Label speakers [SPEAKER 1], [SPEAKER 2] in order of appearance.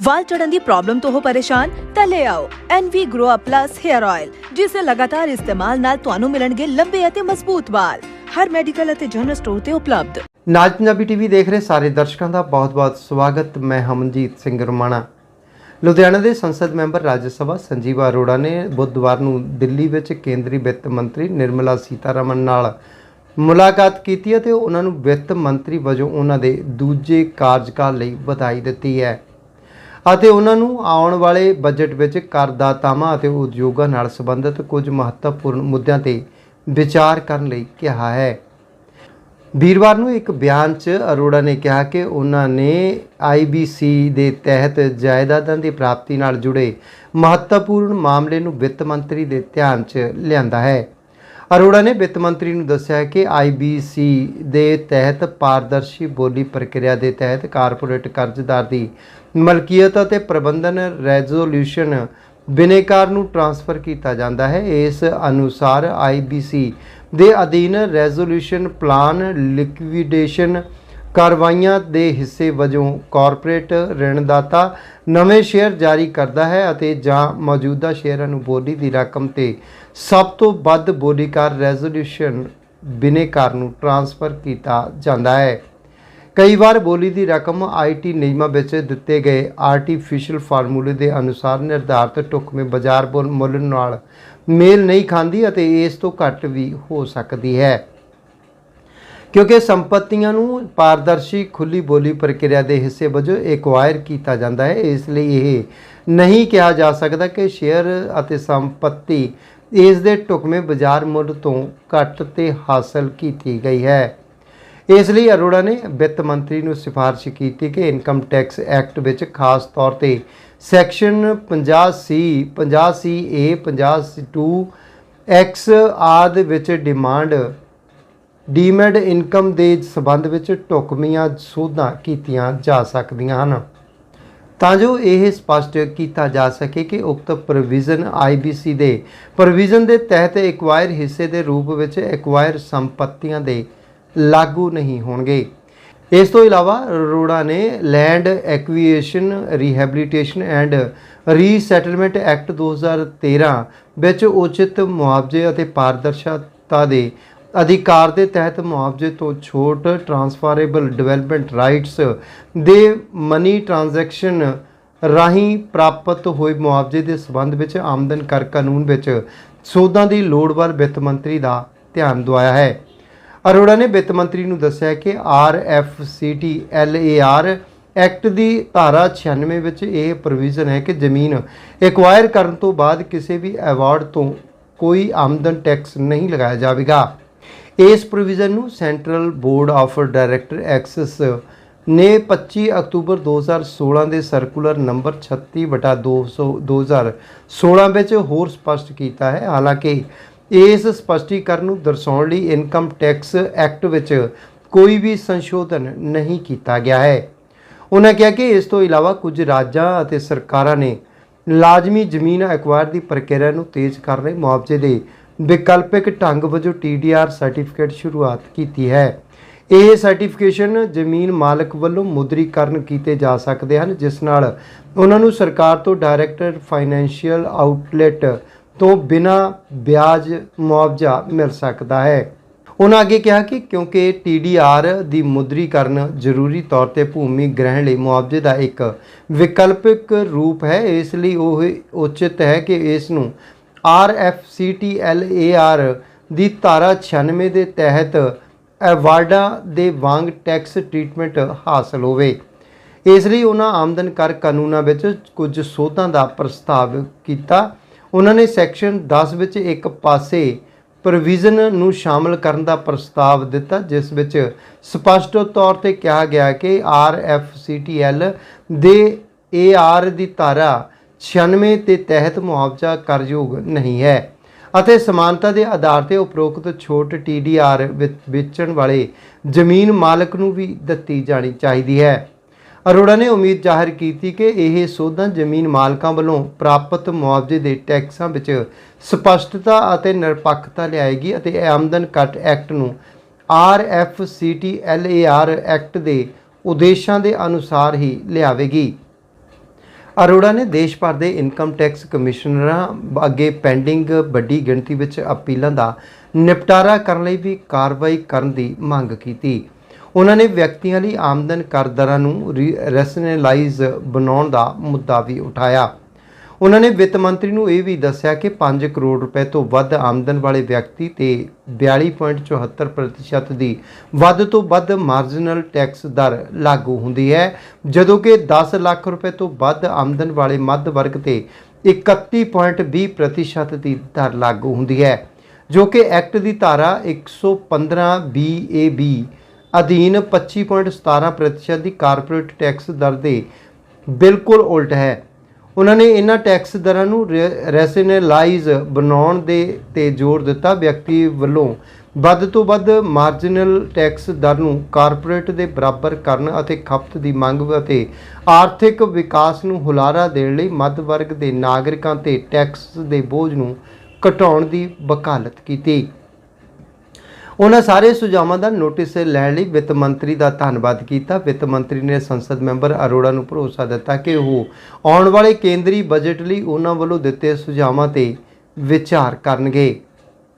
[SPEAKER 1] ਵਾਲ ਚੜਨ ਦੀ ਪ੍ਰੋਬਲਮ ਤੋਂ ਹੋ ਪਰੇਸ਼ਾਨ, ਤਾਂ ਲੈ ਆਓ NV Grow Up Plus Hair Oil ਜਿਸ ਦੇ ਲਗਾਤਾਰ ਇਸਤੇਮਾਲ ਨਾਲ ਤੁਹਾਨੂੰ ਮਿਲਣਗੇ ਲੰਬੇ ਅਤੇ ਮਜ਼ਬੂਤ ਵਾਲ। ਹਰ ਮੈਡੀਕਲ ਅਤੇ ਜਨਰਲ ਸਟੋਰ ਤੇ ਉਪਲਬਧ।
[SPEAKER 2] ਨਾਜ ਪੰਜਾਬੀ ਟੀਵੀ ਦੇਖ ਰਹੇ ਸਾਰੇ ਦਰਸ਼ਕਾਂ ਦਾ ਬਹੁਤ-ਬਹੁਤ ਸਵਾਗਤ। ਮੈਂ ਹਮਨਜੀਤ ਸਿੰਘ ਰਮਾਣਾ। ਲੁਧਿਆਣਾ ਦੇ ਸੰਸਦ ਮੈਂਬਰ ਰਾਜ ਸਭਾ ਸੰਜੀਵ ਅਰੋੜਾ ਨੇ ਬੁੱਧਵਾਰ ਨੂੰ ਦਿੱਲੀ ਵਿੱਚ ਕੇਂਦਰੀ ਵਿੱਤ ਮੰਤਰੀ ਨਿਰਮਲਾ ਸੀਤਾਰਮਨ ਨਾਲ ਮੁਲਾਕਾਤ ਕੀਤੀ ਅਤੇ ਉਹਨਾਂ ਨੂੰ ਵਿੱਤ ਮੰਤਰੀ ਵਜੋਂ ਉਹਨਾਂ ਦੇ ਦੂਜੇ ਕਾਰਜਕਾਲ ਲਈ ਵਧਾਈ ਦਿੱਤੀ ਹੈ। ਅਤੇ ਉਹਨਾਂ ਨੂੰ ਆਉਣ ਵਾਲੇ ਬਜਟ ਵਿੱਚ ਕਰਦਾਤਾਵਾਂ ਅਤੇ ਉਦਯੋਗਾਂ ਨਾਲ ਸੰਬੰਧਿਤ ਕੁਝ ਮਹੱਤਵਪੂਰਨ ਮੁੱਦਿਆਂ ਤੇ ਵਿਚਾਰ ਕਰਨ ਲਈ ਕਿਹਾ ਹੈ। ਵੀਰਵਾਰ ਨੂੰ ਇੱਕ ਬਿਆਨ 'ਚ ਅਰੋੜਾ ਨੇ ਕਿਹਾ ਕਿ ਉਹਨਾਂ ਨੇ IBC ਦੇ ਤਹਿਤ ਜਾਇਦਾਦਾਂ ਦੀ ਪ੍ਰਾਪਤੀ ਨਾਲ ਜੁੜੇ ਮਹੱਤਵਪੂਰਨ ਮਾਮਲੇ ਨੂੰ ਵਿੱਤ ਮੰਤਰੀ ਦੇ ਧਿਆਨ 'ਚ ਲਿਆਂਦਾ ਹੈ। ਅਰੋੜਾ ਨੇ ਵਿੱਤ ਮੰਤਰੀ ਨੂੰ ਦੱਸਿਆ ਕਿ IBC ਦੇ ਤਹਿਤ ਪਾਰਦਰਸ਼ੀ ਬੋਲੀ ਪ੍ਰਕਿਰਿਆ ਦੇ ਤਹਿਤ ਕਾਰਪੋਰੇਟ ਕਰਜ਼ਦਾਰ ਦੀ ਮਲਕੀਅਤ ਅਤੇ ਪ੍ਰਬੰਧਨ ਰੈਜ਼ੋਲੂਸ਼ਨ ਬਿਨੇਕਾਰ ਨੂੰ ਟ੍ਰਾਂਸਫਰ ਕੀਤਾ ਜਾਂਦਾ ਹੈ। ਇਸ ਅਨੁਸਾਰ IBC ਦੇ ਅਧੀਨ ਰੈਜ਼ੋਲੂਸ਼ਨ ਪਲਾਨ ਲਿਕਵੀਡੇਸ਼ਨ ਕਾਰਵਾਈਆਂ ਦੇ ਹਿੱਸੇ ਵਜੋਂ ਕਾਰਪੋਰੇਟ ਰਿਣਦਾਤਾ ਨਵੇਂ ਸ਼ੇਅਰ ਜਾਰੀ ਕਰਦਾ ਹੈ ਅਤੇ ਜਾਂ ਮੌਜੂਦਾ ਸ਼ੇਅਰਾਂ ਨੂੰ ਬੋਲੀ ਦੀ ਰਕਮ ਤੇ ਸਭ ਤੋਂ ਵੱਧ ਬੋਲੀਕਾਰ ਰੈਜ਼ੋਲੂਸ਼ਨ ਬਿਨੇਕਾਰ ਨੂੰ ਟ੍ਰਾਂਸਫਰ ਕੀਤਾ ਜਾਂਦਾ ਹੈ। ਕਈ ਵਾਰ ਬੋਲੀ ਦੀ ਰਕਮ ਆਈਟੀ ਨਿਯਮਾਂ ਵਿੱਚ ਦਿੱਤੇ ਗਏ ਆਰਟੀਫੀਸ਼ੀਅਲ ਫਾਰਮੂਲੇ ਦੇ ਅਨੁਸਾਰ ਨਿਰਧਾਰਤ ਢੁਕਵੇਂ ਬਾਜ਼ਾਰ ਬੋਲ- ਮੁੱਲ ਨਾਲ ਮੇਲ ਨਹੀਂ ਖਾਂਦੀ ਅਤੇ ਇਸ ਤੋਂ ਘੱਟ ਵੀ ਹੋ ਸਕਦੀ ਹੈ। ਕਿਉਂਕਿ ਸੰਪਤੀਆਂ ਨੂੰ ਪਾਰਦਰਸ਼ੀ ਖੁੱਲੀ ਬੋਲੀ ਪ੍ਰਕਿਰਿਆ ਦੇ ਹਿੱਸੇ ਵਜੋਂ ਐਕਵਾਇਰ ਕੀਤਾ ਜਾਂਦਾ ਹੈ। ਇਸ ਲਈ ਇਹ ਨਹੀਂ ਕਿਹਾ ਜਾ ਸਕਦਾ ਕਿ ਸ਼ੇਅਰ ਅਤੇ ਸੰਪਤੀ ਇਸ ਦੇ ਢੁਕਵੇਂ ਬਾਜ਼ਾਰ ਮੁੱਲ ਤੋਂ ਘੱਟ ਤੇ ਹਾਸਲ ਕੀਤੀ ਗਈ ਹੈ। ਇਸ ਲਈ ਅਰੋੜਾ ਨੇ ਵਿੱਤ ਮੰਤਰੀ ਨੂੰ ਸਿਫਾਰਿਸ਼ ਕੀਤੀ ਕਿ ਇਨਕਮ ਟੈਕਸ ਐਕਟ ਵਿੱਚ ਖਾਸ ਤੌਰ ਤੇ ਸੈਕਸ਼ਨ 50C 50CA 52 ਐਕਸ ਆਦਿ ਵਿੱਚ ਡਿਮਾਂਡ, ਡੀਮੈਡ ਇਨਕਮ ਦੇ ਸਬੰਧ ਵਿੱਚ ਢੁਕਵੀਆਂ ਸੋਧਾਂ ਕੀਤੀਆਂ ਜਾ ਸਕਦੀਆਂ ਹਨ। ਤਾਂ ਜੋ ਇਹ ਸਪਸ਼ਟ ਕੀਤਾ ਜਾ ਸਕੇ ਕਿ ਉਕਤ ਪ੍ਰੋਵੀਜ਼ਨ IBC ਦੇ ਪ੍ਰੋਵੀਜ਼ਨ ਦੇ ਤਹਿਤ ਐਕਵਾਇਰ ਹਿੱਸੇ ਦੇ ਰੂਪ ਵਿੱਚ ਐਕਵਾਇਰ ਸੰਪਤੀਆਂ ਦੇ ਲਾਗੂ ਨਹੀਂ ਹੋਣਗੇ। ਇਸ ਤੋਂ ਇਲਾਵਾ ਅਰੋੜਾ ਨੇ land acquisition rehabilitation and resettlement act 2013 ਵਿੱਚ ਉਚਿਤ ਮੁਆਵਜ਼ੇ ਅਤੇ ਪਾਰਦਰਸ਼ਤਾ ਦੇ ਅਧਿਕਾਰ ਦੇ ਤਹਿਤ ਮੁਆਵਜ਼ੇ ਤੋਂ ਛੋਟ ਟਰਾਂਸਫਰੇਬਲ ਡਿਵੈਲਪਮੈਂਟ ਰਾਈਟਸ ਦੇ ਮਨੀ ਟ੍ਰਾਂਜੈਕਸ਼ਨ ਰਾਹੀਂ ਪ੍ਰਾਪਤ ਹੋਏ ਮੁਆਵਜ਼ੇ ਦੇ ਸਬੰਧ ਵਿੱਚ ਆਮਦਨ ਕਰ ਕਾਨੂੰਨ ਵਿੱਚ ਸੋਧਾਂ ਦੀ ਲੋੜ ਵੱਲ ਵਿੱਤ ਮੰਤਰੀ ਦਾ ਧਿਆਨ ਦਵਾਇਆ ਹੈ। ਅਰੋੜਾ ਨੇ ਵਿੱਤ ਮੰਤਰੀ ਨੂੰ ਦੱਸਿਆ ਕਿ R F C T L A R act ਦੀ ਧਾਰਾ 96 ਵਿੱਚ ਇਹ ਪ੍ਰੋਵੀਜ਼ਨ ਹੈ ਕਿ ਜ਼ਮੀਨ ਐਕਵਾਇਰ ਕਰਨ ਤੋਂ ਬਾਅਦ ਕਿਸੇ ਵੀ ਅਵਾਰਡ ਤੋਂ ਕੋਈ ਆਮਦਨ ਟੈਕਸ ਨਹੀਂ ਲਗਾਇਆ ਜਾਵੇਗਾ। ਇਸ ਪ੍ਰੋਵੀਜ਼ਨ ਨੂੰ central board of direct taxes ਨੇ 25 ਅਕਤੂਬਰ 2016 ਦੇ ਸਰਕੂਲਰ ਨੰਬਰ 36/200 2016 ਵਿੱਚ ਹੋਰ ਸਪਸ਼ਟ ਕੀਤਾ ਹੈ। ਹਾਲਾਂਕਿ ਇਸ ਸਪਸ਼ਟੀਕਰਨ ਨੂੰ ਦਰਸਾਉਣ ਲਈ ਇਨਕਮ ਟੈਕਸ ਐਕਟ ਵਿੱਚ ਕੋਈ ਵੀ ਸੰਸ਼ੋਧਨ ਨਹੀਂ ਕੀਤਾ ਗਿਆ ਹੈ। ਉਹਨਾਂ ਕਿਹਾ ਕਿ ਇਸ ਤੋਂ ਇਲਾਵਾ ਕੁਝ ਰਾਜਾਂ ਅਤੇ ਸਰਕਾਰਾਂ ਨੇ ਲਾਜ਼ਮੀ ਜ਼ਮੀਨ ਐਕਵਾਇਰ ਦੀ ਪ੍ਰਕਿਰਿਆ ਨੂੰ ਤੇਜ਼ ਕਰਨ ਲਈ ਮੁਆਵਜ਼ੇ ਦੇ ਵਿਕਲਪਿਕ ਢੰਗ ਵਜੋਂ TDR ਸਰਟੀਫਿਕੇਟ ਸ਼ੁਰੂਆਤ ਕੀਤੀ ਹੈ। ਇਹ ਸਰਟੀਫਿਕੇਸ਼ਨ ਜ਼ਮੀਨ ਮਾਲਕ ਵੱਲੋਂ ਮੁਦਰੀਕਰਨ ਕੀਤੇ ਜਾ ਸਕਦੇ ਹਨ, ਜਿਸ ਨਾਲ ਉਹਨਾਂ ਨੂੰ ਸਰਕਾਰ ਤੋਂ ਡਾਇਰੈਕਟਡ ਫਾਈਨੈਂਸ਼ੀਅਲ ਆਊਟਲੈਟ ਤੋਂ ਬਿਨਾਂ ਵਿਆਜ ਮੁਆਵਜ਼ਾ ਮਿਲ ਸਕਦਾ ਹੈ। ਉਹਨਾਂ ਅੱਗੇ ਕਿਹਾ ਕਿ ਕਿਉਂਕਿ TDR ਦੀ ਮੁਦਰੀਕਰਨ ਜ਼ਰੂਰੀ ਤੌਰ ਤੇ ਭੂਮੀ ਗ੍ਰਹਿਣ ਲਈ ਮੁਆਵਜ਼ੇ ਦਾ ਇੱਕ ਵਿਕਲਪਿਕ ਰੂਪ ਹੈ, ਇਸ ਲਈ ਉਹ ਉਚਿਤ ਹੈ ਕਿ ਇਸ ਨੂੰ RFCTLAR ਦੀ ਧਾਰਾ 96 ਦੇ ਤਹਿਤ ਐਵਾਰਡਾਂ ਦੇ ਵਾਂਗ ਟੈਕਸ ਟ੍ਰੀਟਮੈਂਟ ਹਾਸਲ ਹੋਵੇ। ਇਸ ਲਈ ਉਹਨਾਂ ਆਮਦਨ ਕਰ ਕਾਨੂੰਨਾਂ ਵਿੱਚ ਕੁਝ ਸੋਧਾਂ ਦਾ ਪ੍ਰਸਤਾਵ ਕੀਤਾ। ਉਹਨਾਂ ਨੇ ਸੈਕਸ਼ਨ 10 ਵਿੱਚ ਇੱਕ ਪਾਸੇ ਪ੍ਰੋਵੀਜ਼ਨ ਨੂੰ ਸ਼ਾਮਲ ਕਰਨ ਦਾ ਪ੍ਰਸਤਾਵ ਦਿੱਤਾ, ਜਿਸ ਵਿੱਚ ਸਪਸ਼ਟ ਤੌਰ ਤੇ ਕਿਹਾ ਗਿਆ ਕਿ RFCTL ਦੇ AR ਦੀ ਧਾਰਾ 96 ਦੇ ਤਹਿਤ ਮੁਆਵਜ਼ਾ ਕਰਯੋਗ ਨਹੀਂ ਹੈ ਅਤੇ ਸਮਾਨਤਾ ਦੇ ਆਧਾਰ ਤੇ ਉਪਰੋਕਤ ਛੋਟ TDR ਵਿੱਚ ਵੇਚਣ ਵਾਲੇ ਜ਼ਮੀਨ ਮਾਲਕ ਨੂੰ ਵੀ ਦਿੱਤੀ ਜਾਣੀ ਚਾਹੀਦੀ ਹੈ। ਅਰੋੜਾ ਨੇ ਉਮੀਦ ਜ਼ਾਹਿਰ ਕੀਤੀ ਕਿ ਇਹ ਸੋਧਾਂ ਜ਼ਮੀਨ ਮਾਲਕਾਂ ਵੱਲੋਂ ਪ੍ਰਾਪਤ ਮੁਆਵਜ਼ੇ ਦੇ ਟੈਕਸਾਂ ਵਿੱਚ ਸਪਸ਼ਟਤਾ ਅਤੇ ਨਿਰਪੱਖਤਾ ਲਿਆਏਗੀ ਅਤੇ ਆਮਦਨ ਕੱਟ ਐਕਟ ਨੂੰ RFCTLAR ਐਕਟ ਦੇ ਉਦੇਸ਼ਾਂ ਦੇ ਅਨੁਸਾਰ ਹੀ ਲਿਆਵੇਗੀ। ਅਰੋੜਾ ਨੇ ਦੇਸ਼ ਭਰ ਦੇ ਇਨਕਮ ਟੈਕਸ ਕਮਿਸ਼ਨਰਾਂ ਅੱਗੇ ਪੈਂਡਿੰਗ ਵੱਡੀ ਗਿਣਤੀ ਵਿੱਚ ਅਪੀਲਾਂ ਦਾ ਨਿਪਟਾਰਾ ਕਰਨ ਲਈ ਵੀ ਕਾਰਵਾਈ ਕਰਨ ਦੀ ਮੰਗ ਕੀਤੀ। ਉਹਨਾਂ ਨੇ ਵਿਅਕਤੀਆਂ ਲਈ ਆਮਦਨ ਕਰ ਦਰਾਂ ਨੂੰ ਰੈਸ਼ਨਲਾਈਜ਼ ਬਣਾਉਣ ਦਾ ਮੁੱਦਾ ਵੀ ਉਠਾਇਆ। ਉਹਨਾਂ ਨੇ ਵਿੱਤ ਮੰਤਰੀ ਨੂੰ ਇਹ ਵੀ ਦੱਸਿਆ ਕਿ 5 ਕਰੋੜ ਰੁਪਏ ਤੋਂ ਵੱਧ ਆਮਦਨ ਵਾਲੇ ਵਿਅਕਤੀ ਤੇ 42.74% ਦੀ ਵੱਧ ਤੋਂ ਵੱਧ ਮਾਰਜਨਲ ਟੈਕਸ ਦਰ ਲਾਗੂ ਹੁੰਦੀ ਹੈ, ਜਦੋਂ ਕਿ 10 ਲੱਖ ਰੁਪਏ ਤੋਂ ਵੱਧ ਆਮਦਨ ਵਾਲੇ ਮੱਧ ਵਰਗ ਤੇ 31.20% ਦੀ ਦਰ ਲਾਗੂ ਹੁੰਦੀ ਹੈ, ਜੋ ਕਿ ਐਕਟ ਦੀ ਧਾਰਾ 115 BAB ਅਧੀਨ 25.17% ਦੀ ਕਾਰਪੋਰੇਟ ਟੈਕਸ ਦਰ ਦੇ ਬਿਲਕੁਲ ਉਲਟ ਹੈ। ਉਹਨਾਂ ਨੇ ਇਹਨਾਂ ਟੈਕਸ ਦਰਾਂ ਨੂੰ ਰੈਸ਼ਨਲਾਈਜ਼ ਬਣਾਉਣ ਦੇ ਤੇ ਜ਼ੋਰ ਦਿੱਤਾ ਵਿਅਕਤੀ ਵੱਲੋਂ। ਵੱਧ ਤੋਂ ਵੱਧ ਮਾਰਜਨਲ ਟੈਕਸ ਦਰ ਨੂੰ ਕਾਰਪੋਰੇਟ ਦੇ ਬਰਾਬਰ ਕਰਨ ਅਤੇ ਖਪਤ ਦੀ ਮੰਗ ਅਤੇ ਆਰਥਿਕ ਵਿਕਾਸ ਨੂੰ ਹੁਲਾਰਾ ਦੇਣ ਲਈ ਮੱਧ ਵਰਗ ਦੇ ਨਾਗਰਿਕਾਂ ਤੇ ਟੈਕਸ ਦੇ ਬੋਝ ਨੂੰ ਘਟਾਉਣ ਦੀ ਵਕਾਲਤ ਕੀਤੀ। ਉਹਨਾਂ ਸਾਰੇ ਸੁਝਾਵਾਂ ਦਾ ਨੋਟਿਸ ਲੈਣ ਲਈ ਵਿੱਤ ਮੰਤਰੀ ਦਾ ਧੰਨਵਾਦ ਕੀਤਾ। ਵਿੱਤ ਮੰਤਰੀ ਨੇ ਸੰਸਦ ਮੈਂਬਰ ਅਰੋੜਾ ਨੂੰ ਭਰੋਸਾ ਦਿੱਤਾ ਕਿ ਉਹ ਆਉਣ ਵਾਲੇ ਕੇਂਦਰੀ ਬਜਟ ਲਈ ਉਹਨਾਂ ਵੱਲੋਂ ਦਿੱਤੇ ਸੁਝਾਵਾਂ ਤੇ ਵਿਚਾਰ ਕਰਨਗੇ।